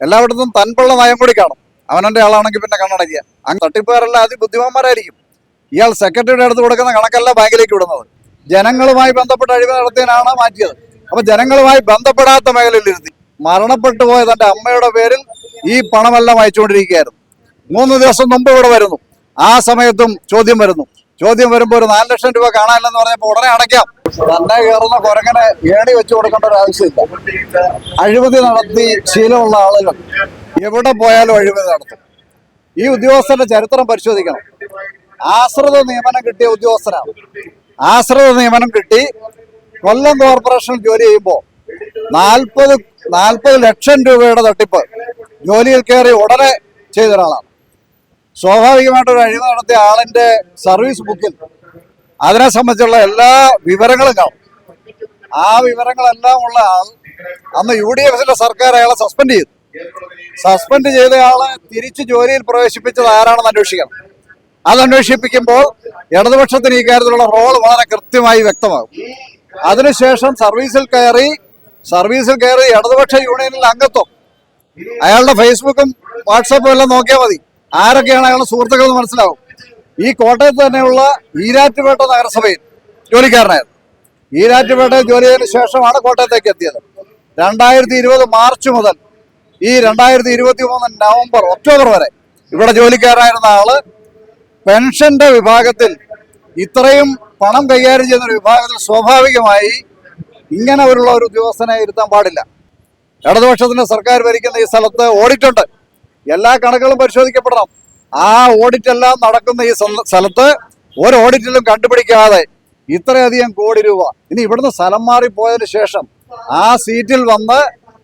എല്ലായിടത്തും തൻപുള്ള നയം കൂടി കാണും. അവനന്റെ ആളാണെങ്കിൽ പിന്നെ കണ്ണടയ്ക്കുക. അങ്ങ് തട്ടിപ്പുകാരെല്ലാം അതിബുദ്ധിമാന്മാരായിരിക്കും. ഇയാൾ സെക്രട്ടറിയുടെ അടുത്ത് കൊടുക്കുന്ന കണക്കല്ല ബാങ്കിലേക്ക് വിടുന്നത്. ജനങ്ങളുമായി ബന്ധപ്പെട്ട അഴിമതി നടത്തിയതിനാണ് മാറ്റിയത്. അപ്പൊ ജനങ്ങളുമായി ബന്ധപ്പെടാത്ത മേഖലയിൽ ഇരുത്തി. മരണപ്പെട്ടു പോയ തന്റെ അമ്മയുടെ പേരിൽ ഈ പണമെല്ലാം അയച്ചുകൊണ്ടിരിക്കുകയായിരുന്നു. മൂന്ന് ദിവസം മുമ്പ് ഇവിടെ വരുന്നു. ആ സമയത്തും ചോദ്യം വരുന്നു. ചോദ്യം വരുമ്പോൾ ഒരു നാല് ലക്ഷം രൂപ കാണാനില്ലെന്ന് പറഞ്ഞപ്പോൾ ഉടനെ അടയ്ക്കാം. തന്നെ കയറുന്ന കുരങ്ങനെ ഏണി വെച്ചു കൊടുക്കേണ്ട ഒരു ആവശ്യമില്ല. അഴിമതി നടത്തി ശീലമുള്ള ആളുകൾ എവിടെ പോയാലും അഴിമതി നടത്തും. ഈ ഉദ്യോഗസ്ഥന്റെ ചരിത്രം പരിശോധിക്കണം. ആശ്രിത നിയമനം കിട്ടിയ ഉദ്യോഗസ്ഥനാണ്. ആശ്രിത നിയമനം കിട്ടി കൊല്ലം കോർപ്പറേഷനിൽ ജോലി ചെയ്യുമ്പോൾ നാൽപ്പത് നാൽപ്പത് ലക്ഷം രൂപയുടെ തട്ടിപ്പ് ജോലിയിൽ കയറി ഉടനെ ചെയ്ത ഒരാളാണ് സ്വാഭാവികമായിട്ട് ഒരു അഴിമതി നടത്തിയ ആളിന്റെ സർവീസ് ബുക്കിൽ അതിനെ സംബന്ധിച്ചുള്ള എല്ലാ വിവരങ്ങളും കാണും. ആ വിവരങ്ങളെല്ലാം ഉള്ള ആൾ അന്ന് യു ഡി എഫിന്റെ സർക്കാർ അയാളെ സസ്പെൻഡ് ചെയ്തു. സസ്പെൻഡ് ചെയ്ത ആളെ തിരിച്ച് ജോലിയിൽ പ്രവേശിപ്പിച്ചത് ആരാണെന്ന് അന്വേഷിക്കണം. അത് അന്വേഷിപ്പിക്കുമ്പോൾ ഇടതുപക്ഷത്തിന് ഈ കാര്യത്തിലുള്ള റോൾ വളരെ കൃത്യമായി വ്യക്തമാകും. അതിനുശേഷം സർവീസിൽ കയറി സർവീസിൽ കയറി ഇടതുപക്ഷ യൂണിയനിൽ അംഗത്വം. അയാളുടെ ഫേസ്ബുക്കും വാട്സപ്പും എല്ലാം നോക്കിയാൽ മതി. ആരൊക്കെയാണ് അയാളുടെ സുഹൃത്തുക്കൾ മനസ്സിലാവും. ഈ കോട്ടയത്ത് തന്നെയുള്ള ഈരാറ്റുപേട്ട നഗരസഭയിൽ ജോലിക്കാരനായിരുന്നു ഈരാറ്റുപേട്ടയിൽ ജോലി ചെയ്തതിനു ശേഷമാണ് കോട്ടയത്തേക്ക് എത്തിയത്. രണ്ടായിരത്തി ഇരുപത് മാർച്ച് മുതൽ ഈ രണ്ടായിരത്തി ഇരുപത്തി മൂന്ന് നവംബർ ഒക്ടോബർ വരെ ഇവിടെ ജോലിക്കാരായിരുന്ന ആൾ പെൻഷന്റെ വിഭാഗത്തിൽ ഇത്രയും പണം കൈകാര്യം ചെയ്യുന്ന ഒരു വിഭാഗത്തിൽ സ്വാഭാവികമായി ഇങ്ങനെ ഒരു ഒരു ഉദ്യോഗസ്ഥനെ ഇരുത്താൻ പാടില്ല. ഇടതുപക്ഷത്തിന്റെ സർക്കാർ ഭരിക്കുന്ന ഈ സ്ഥലത്ത് ഉണ്ട്. എല്ലാ കണക്കുകളും പരിശോധിക്കപ്പെടണം. ആ ഓഡിറ്റ് എല്ലാം നടക്കുന്ന ഈ സ്ഥല- സ്ഥലത്ത് ഒരു ഓഡിറ്റിലും കണ്ടുപിടിക്കാതെ ഇത്രയധികം കോടി രൂപ. ഇനി ഇവിടുന്ന് സ്ഥലം മാറിപ്പോയതിനു ശേഷം ആ സീറ്റിൽ വന്ന്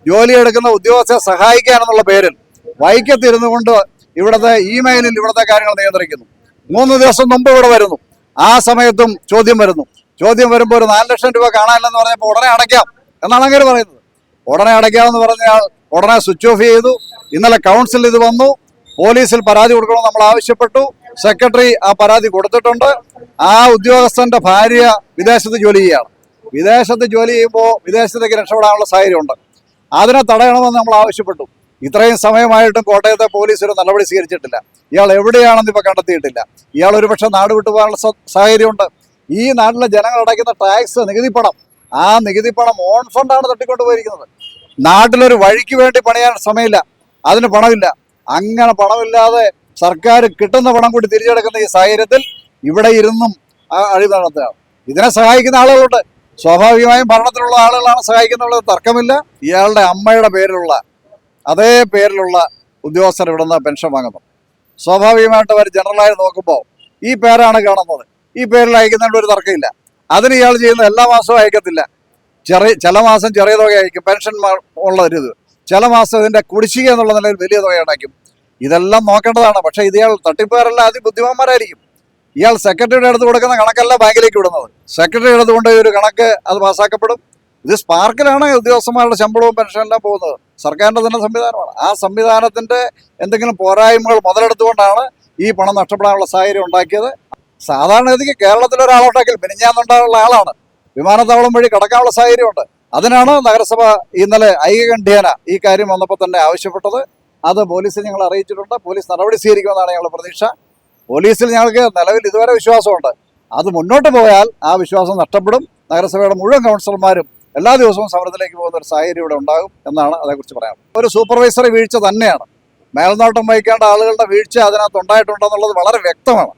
ജോലിയെടുക്കുന്ന ഉദ്യോഗസ്ഥരെ സഹായിക്കാനെന്നുള്ള പേരിൽ വൈക്കത്തിരുന്നു കൊണ്ട് ഇവിടുത്തെ ഇമെയിലിൽ ഇവിടുത്തെ കാര്യങ്ങൾ നിയന്ത്രിക്കുന്നു. മൂന്ന് ദിവസം മുമ്പ് ഇവിടെ വരുന്നു. ആ സമയത്തും ചോദ്യം വരുന്നു. ചോദ്യം വരുമ്പോൾ ഒരു നാല് ലക്ഷം രൂപ കാണാനില്ലെന്ന് പറഞ്ഞപ്പോൾ ഉടനെ അടയ്ക്കാം എന്നാണ് അങ്ങനെ പറയുന്നത്. ഉടനെ അടയ്ക്കാമെന്ന് പറഞ്ഞയാൾ ഉടനെ സ്വിച്ച് ഓഫ് ചെയ്തു. ഇന്നലെ കൗൺസിൽ ഇത് വന്നു. പോലീസിൽ പരാതി കൊടുക്കണമെന്ന് നമ്മൾ ആവശ്യപ്പെട്ടു. സെക്രട്ടറി ആ പരാതി കൊടുത്തിട്ടുണ്ട്. ആ ഉദ്യോഗസ്ഥന്റെ ഭാര്യ വിദേശത്ത് ജോലി ചെയ്യുകയാണ്. വിദേശത്ത് ജോലി ചെയ്യുമ്പോൾ വിദേശത്തേക്ക് രക്ഷപ്പെടാനുള്ള സാഹചര്യമുണ്ട്. അതിനെ തടയണമെന്ന് നമ്മൾ ആവശ്യപ്പെട്ടു. ഇത്രയും സമയമായിട്ടും കോട്ടയത്തെ പോലീസ് ഒരു നടപടി സ്വീകരിച്ചിട്ടില്ല. ഇയാൾ എവിടെയാണെന്ന് ഇപ്പൊ കണ്ടെത്തിയിട്ടില്ല. ഇയാൾ ഒരുപക്ഷെ നാട് വിട്ടു പോകാനുള്ള സാഹചര്യമുണ്ട്. ഈ നാട്ടിലെ ജനങ്ങൾ അടയ്ക്കുന്ന ടാക്സ് നികുതി പണം ആ നികുതി പണം ഓൺ ഫണ്ടാണ് തട്ടിക്കൊണ്ടുപോയിരിക്കുന്നത്. നാട്ടിലൊരു വഴിക്ക് വേണ്ടി പണിയാൻ സമയമില്ല. അതിന് പണമില്ല. അങ്ങനെ പണമില്ലാതെ സർക്കാർ കിട്ടുന്ന പണം കൂടി തിരിച്ചെടുക്കുന്ന ഈ സാഹചര്യത്തിൽ ഇവിടെ ഇരുന്നും അഴിമതി നടത്തുകയാണ്. ഇതിനെ സഹായിക്കുന്ന ആളുകളുണ്ട്. സ്വാഭാവികമായും ഭരണത്തിലുള്ള ആളുകളാണ് സഹായിക്കുന്നുള്ളത് തർക്കമില്ല. ഇയാളുടെ അമ്മയുടെ പേരിലുള്ള അതേ പേരിലുള്ള ഉദ്യോഗസ്ഥർ ഇവിടെ നിന്ന് പെൻഷൻ വാങ്ങുന്നു. സ്വാഭാവികമായിട്ട് അവർ ജനറലായി നോക്കുമ്പോൾ ഈ പേരാണ് കാണുന്നത്. ഈ പേരിൽ അയക്കുന്നതിന്റെ ഒരു തർക്കമില്ല. അതിന് ഇയാൾ ചെയ്യുന്ന എല്ലാ മാസവും അയക്കത്തില്ല. ചെറിയ ചില മാസം ചെറിയ തുക അയക്കും പെൻഷൻ ഉള്ള ഒരു ഇത്. ചില മാസം ഇതിന്റെ കുടിശ്ശിക എന്നുള്ള നിലയിൽ വലിയ തുക അടയ്ക്കും ഇതെല്ലാം നോക്കേണ്ടതാണ്. പക്ഷേ ഇയാൾ അതി ബുദ്ധിമാന്മാരായിരിക്കും ഇയാൾ സെക്രട്ടറിയുടെ അടുത്ത് കൊടുക്കുന്ന കണക്കല്ല ബാങ്കിലേക്ക് വിടുന്നത്. സെക്രട്ടറി അടുത്ത് കൊണ്ട് ഒരു കണക്ക് അത് പാസ്സാക്കപ്പെടും ഇത് സ്പാർക്കിലാണ് ഉദ്യോഗസ്ഥന്മാരുടെ ശമ്പളവും പെൻഷനെല്ലാം പോകുന്നത്. സർക്കാരിന്റെ തന്നെ സംവിധാനമാണ്. ആ സംവിധാനത്തിന്റെ എന്തെങ്കിലും പോരായ്മകൾ മുതലെടുത്തുകൊണ്ടാണ് ഈ പണം നഷ്ടപ്പെടാനുള്ള സാഹചര്യം ഉണ്ടാക്കിയത്. സാധാരണഗതിക്ക് കേരളത്തിൽ മിനിഞ്ഞാന്നുണ്ടാകാനുള്ള ആളാണ്. വിമാനത്താവളം വഴി കടക്കാനുള്ള സാഹചര്യമുണ്ട്. അതിനാണ് നഗരസഭ ഇന്നലെ ഐകകണ്ഠ്യേന ഈ കാര്യം വന്നപ്പോൾ തന്നെ ആവശ്യപ്പെട്ടത്. അത് പോലീസിൽ ഞങ്ങൾ അറിയിച്ചിട്ടുണ്ട്. പോലീസ് നടപടി സ്വീകരിക്കുമെന്നാണ് ഞങ്ങളുടെ പ്രതീക്ഷ. പോലീസിൽ ഞങ്ങൾക്ക് നിലവിൽ ഇതുവരെ വിശ്വാസമുണ്ട്. അത് മുന്നോട്ട് പോയാൽ ആ വിശ്വാസം നഷ്ടപ്പെടും. നഗരസഭയുടെ മുഴുവൻ കൗൺസിലർമാരും എല്ലാ ദിവസവും സമരത്തിലേക്ക് പോകുന്ന ഒരു സാഹചര്യം ഇവിടെ ഉണ്ടാകും എന്നാണ് അതേക്കുറിച്ച് പറയാം. ഒരു സൂപ്പർവൈസറെ വീഴ്ച തന്നെയാണ്. മേൽനോട്ടം വഹിക്കേണ്ട ആളുകളുടെ വീഴ്ച അതിനകത്ത് ഉണ്ടായിട്ടുണ്ടെന്നുള്ളത് വളരെ വ്യക്തമാണ്.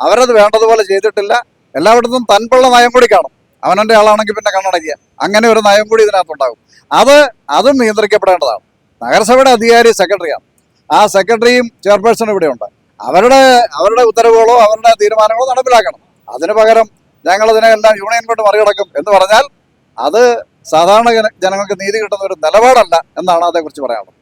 അവരത് വേണ്ടതുപോലെ ചെയ്തിട്ടില്ല. എല്ലായിടത്തും തൻപുള്ള നയം കൂടി കാണും. അവനന്റെ ആളാണെങ്കിൽ പിന്നെ കണ്ണടയ്ക്കുക. അങ്ങനെ ഒരു നയം കൂടി ഇതിനകത്തുണ്ടാകും. അത് അതും നിയന്ത്രിക്കപ്പെടേണ്ടതാണ്. നഗരസഭയുടെ അധികാരി സെക്രട്ടറിയാണ്. ആ സെക്രട്ടറിയും ചെയർപേഴ്സണും ഇവിടെ ഉണ്ട് അവരുടെ അവരുടെ ഉത്തരവുകളോ അവരുടെ തീരുമാനങ്ങളോ നടപ്പിലാക്കണം. അതിന് പകരം ഞങ്ങളതിനെ എല്ലാം യൂണിയൻ കൊണ്ട് മറികടക്കും എന്ന് പറഞ്ഞാൽ അത് സാധാരണ ജനങ്ങൾക്ക് നീതി കിട്ടുന്ന ഒരു നിലപാടല്ല എന്നാണ് അതേക്കുറിച്ച് പറയാനുള്ളത്.